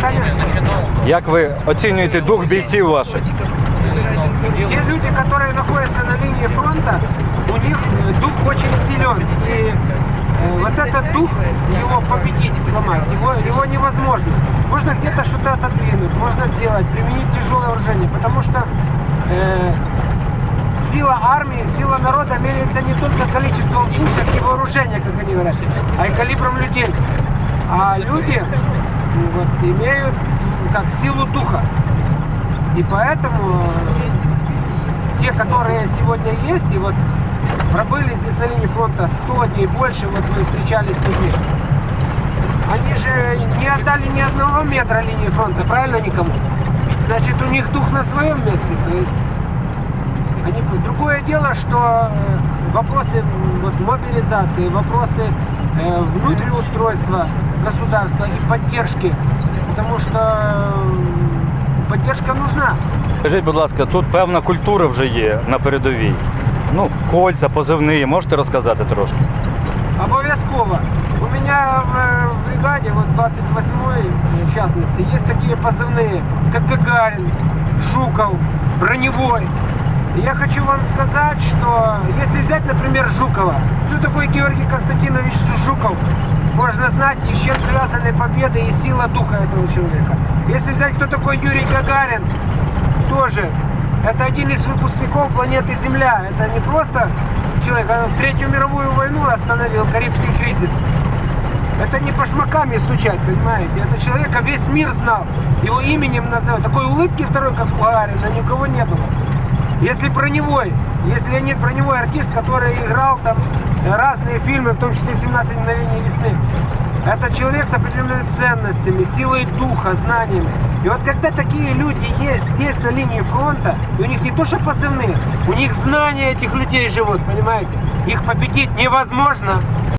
Конечно. Як ви оцінюєте дух бійців ваших? Те люди, которые находятся на линии фронта, у них э, дух очень силен. И э, вот этот дух, его победить, сломать, его, его невозможно. Можно где-то что-то отодвинуть, можно сделать, применить тяжелое вооружение, потому что э, сила армии, сила народа меряется не только количеством пушек и вооружения, как они говорят, а и калибром людей. А люди ну, вот, имеют как силу духа. И поэтому э, те, которые сегодня есть, и вот пробыли здесь на линии фронта 100 дней больше, вот мы встречались с людьми, они же не отдали ни одного метра линии фронта, правильно никому? Значит, у них дух на своем месте. То есть они, другое дело, что э, вопросы вот, мобилизации, вопросы э, внутриустройства государства и поддержки, потому что э, поддержка нужна. Скажіть, будь ласка, тут певна культура вже є на передовій. Ну, кольця, позивні, можете розказати трошки? Обовязково. У меня в, э, в бригаде, вот 28-й в частности, есть такие позывные, как Гагарин, Жуков, Броневой. И я хочу вам сказать, что если взять, например, Жукова, кто такой Георгий Константинович Жуков, можно Знать, с чем связаны победы и сила духа этого человека. Если взять, кто такой Юрий Гагарин, тоже. Это один из выпускников планеты Земля. Это не просто человек, а Третью мировую войну остановил, Карибский кризис. Это не по шмакам стучать, понимаете? Это человека весь мир знал. Его именем называют. Такой улыбки второй, как у Гагарина, ни у кого не было. Если броневой, если Леонид броневой артист, который играл там разные фильмы, в том числе 17 мгновений весны, это человек с определенными ценностями, силой духа, знаниями. И вот когда такие люди есть здесь на линии фронта, и у них не то что позывные, у них знания этих людей живут, понимаете? Их победить невозможно.